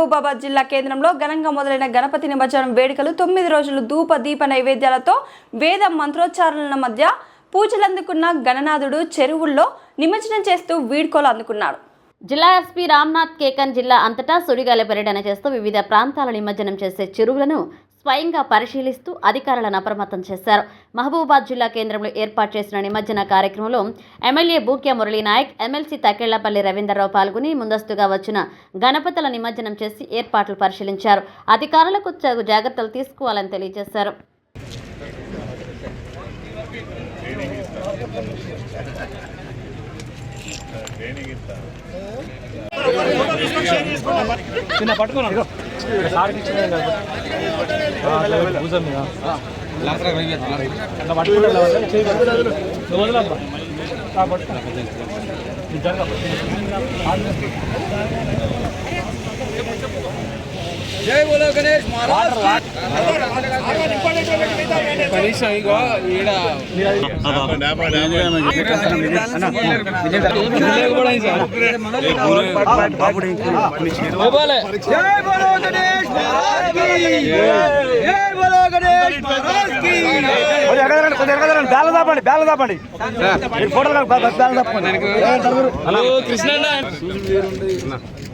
మహబూబాబాద్ జిల్లా కేంద్రంలో ఘనంగా మొదలైన గణపతి నిమజ్జనం వేడుకలు తొమ్మిది రోజులు ధూప దీప నైవేద్యాలతో వేద మంత్రోచ్చారణల మధ్య పూజలందుకున్న గణనాథుడు చెరువుల్లో నిమజ్జనం చేస్తూ వీడ్కోలు అందుకున్నాడు. జిల్లా ఎస్పీ రామ్నాథ్ కేకన్ జిల్లా అంతటా సుడిగాలి పర్యటన చేస్తూ వివిధ ప్రాంతాల నిమజ్జనం చేసే చెరువులను స్వయంగా పరిశీలిస్తూ అధికారులను అప్రమత్తం చేశారు. మహబూబాద్ జిల్లా కేంద్రంలో ఏర్పాటు చేసిన నిమజ్జన కార్యక్రమంలో ఎమ్మెల్యే బూక్య మురళీనాయక్ ఎమ్మెల్సీ తకేళ్ళపల్లి రవీందర్రావు పాల్గొని ముందస్తుగా వచ్చిన గణపతుల నిమజ్జనం చేసి ఏర్పాట్లు పరిశీలించారు. అధికారులకు జాగ్రత్తలు తీసుకోవాలని తెలియజేశారు. చిన్న పట్టుకున్నాను భూజం మీద అట్లా పట్టుకుంటా నువ్వు వదలమ్మా కనీసం ఇగో ఈడ. బ్యాలెన్స్ ఆపండి బ్యాలెన్స్ ఆపండి ఫోటోలు బ్యాలెన్స్ ఆపండి కృష్ణ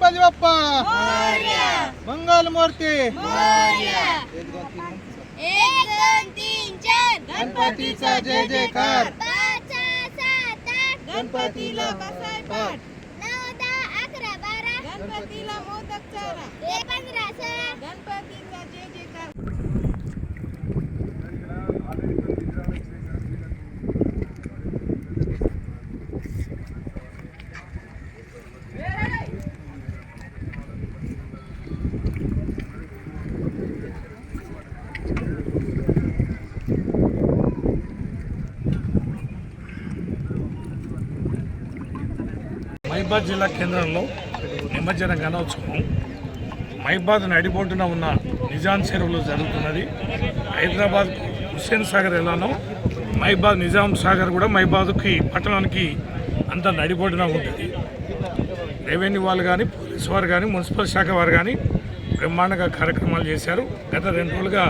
गणपती बाप्पा. मंगल मूर्ती. गणपतीचा जय जयकार. गणपतीला गणपतीला मोदक चारा. మైబాద్ జిల్లా కేంద్రంలో నిమజ్జన గణోత్సవం. మైబాద్ నడిబొడ్డున ఉన్న నిజాం చెరువులో జరుగుతున్నది. హైదరాబాద్ హుస్సేన్ సాగర్ ఎలానో మైబాద్ నిజాం సాగర్ కూడా మైబాద్కి పట్టణానికి అంత నడిబొడ్డున ఉంటుంది రెవెన్యూ వాళ్ళు కానీ పోలీస్ వారు కానీ మున్సిపల్ శాఖ వారు కానీ బ్రహ్మాండంగా కార్యక్రమాలు చేశారు. గత రెండు రోజులుగా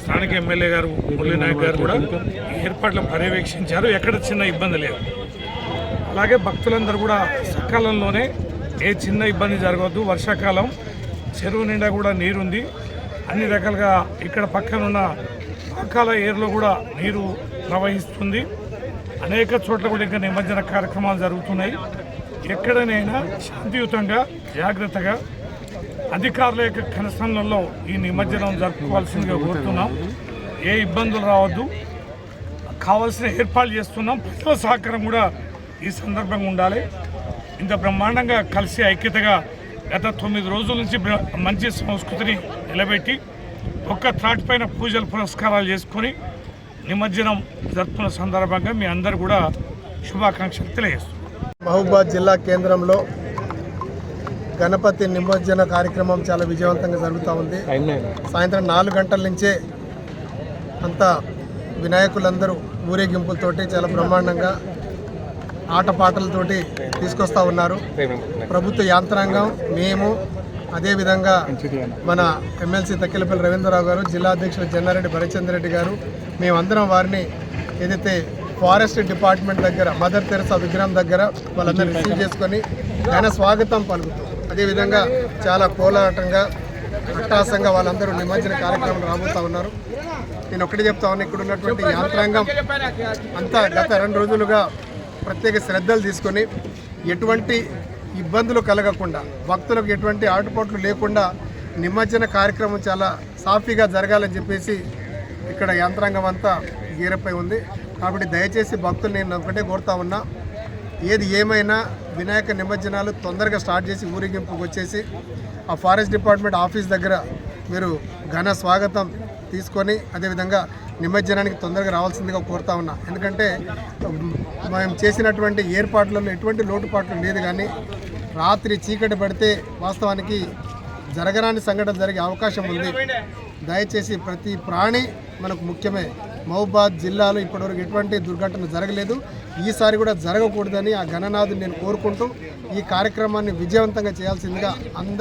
స్థానిక ఎమ్మెల్యే గారు మురళీ నాయక్ గారు కూడా ఈ పర్యవేక్షించారు. ఎక్కడ చిన్న ఇబ్బంది లేదు. అలాగే భక్తులందరూ కూడా సకాలంలోనే ఏ చిన్న ఇబ్బంది జరగవద్దు. వర్షాకాలం చెరువు నిండా కూడా నీరుంది. అన్ని రకాలుగా ఇక్కడ పక్కనున్న పాకాల ఏరులో కూడా నీరు ప్రవహిస్తుంది. అనేక చోట్ల కూడా ఇంకా నిమజ్జన కార్యక్రమాలు జరుగుతున్నాయి. ఎక్కడనైనా శాంతియుతంగా జాగ్రత్తగా అధికారుల యొక్క కనసంలో ఈ నిమజ్జనం జరుపుకోవాల్సిందిగా కోరుతున్నాం. ఏ ఇబ్బందులు రావద్దు. కావాల్సిన ఏర్పాట్లు చేస్తున్నాం. ప్రజల సహకారం కూడా ఈ సందర్భంగా ఉండాలి. ఇంత బ్రహ్మాండంగా కలిసి ఐక్యతగా గత తొమ్మిది రోజుల నుంచి మంచి సంస్కృతిని నిలబెట్టి ఒక్క త్రాటి పైన పూజలు పురస్కారాలు చేసుకొని నిమజ్జనం జరుపుకున్న సందర్భంగా మీ అందరు కూడా శుభాకాంక్షలు తెలియజేస్తున్నాం మహబూబాద్ జిల్లా కేంద్రంలో గణపతి నిమజ్జన కార్యక్రమం చాలా విజయవంతంగా జరుగుతూ ఉంది. సాయంత్రం నాలుగు గంటల నుంచే అంతా వినాయకులందరూ ఊరేగింపులతోటి చాలా బ్రహ్మాండంగా ఆటపాటలతోటి తీసుకొస్తా ఉన్నారు. ప్రభుత్వ యాంత్రాంగం మేము అదేవిధంగా మన ఎమ్మెల్సీ తక్కిలపల్లి రవీంద్రరావు గారు జిల్లా అధ్యక్షులు జన్నారెడ్డి భరచంద్ర రెడ్డి గారు మేమందరం వారిని ఏదైతే ఫారెస్ట్ డిపార్ట్మెంట్ దగ్గర మదర్ తెరసా విగ్రహం దగ్గర వాళ్ళందరూ రిసీవ్ చేసుకొని ఆయన స్వాగతం పలుకుతాం. అదేవిధంగా చాలా కోలాటంగా అట్టాసంగా వాళ్ళందరూ నిమజ్జన కార్యక్రమం రాబోతూ ఉన్నారు. నేను ఒకటి చెప్తా ఉన్నా ఇక్కడ ఉన్నటువంటి యాంత్రాంగం అంతా గత రెండు రోజులుగా ప్రత్యేక శ్రద్ధలు తీసుకొని ఎటువంటి ఇబ్బందులు కలగకుండా భక్తులకు ఎటువంటి ఆటుపోట్లు లేకుండా నిమజ్జన కార్యక్రమం చాలా సాఫీగా జరగాలని చెప్పేసి ఇక్కడ యంత్రాంగం అంతా గీరపై ఉంది. కాబట్టి దయచేసి భక్తులు నేను ఒకటే కోరుతా ఉన్నా ఏది ఏమైనా వినాయక నిమజ్జనాలు తొందరగా స్టార్ట్ చేసి ఊరేగింపుకు వచ్చేసి ఆ ఫారెస్ట్ డిపార్ట్మెంట్ ఆఫీస్ దగ్గర మీరు ఘన స్వాగతం తీసుకొని అదేవిధంగా నిమజ్జనానికి తొందరగా రావాల్సిందిగా కోరుతా ఉన్నా. ఎందుకంటే మేము చేసినటువంటి ఏర్పాట్లలో ఎటువంటి లోటుపాట్లు లేదు కానీ రాత్రి చీకటి పడితే వాస్తవానికి జరగరాని సంఘటన జరిగే అవకాశం ఉంది. దయచేసి ప్రతి ప్రాణి మనకు ముఖ్యమే. మహబాద్ జిల్లాలో ఇప్పటివరకు ఎటువంటి దుర్ఘటన జరగలేదు. ఈసారి కూడా జరగకూడదని ఆ గణనాథుని నేను కోరుకుంటూ ఈ కార్యక్రమాన్ని విజయవంతంగా చేయాల్సిందిగా అందరి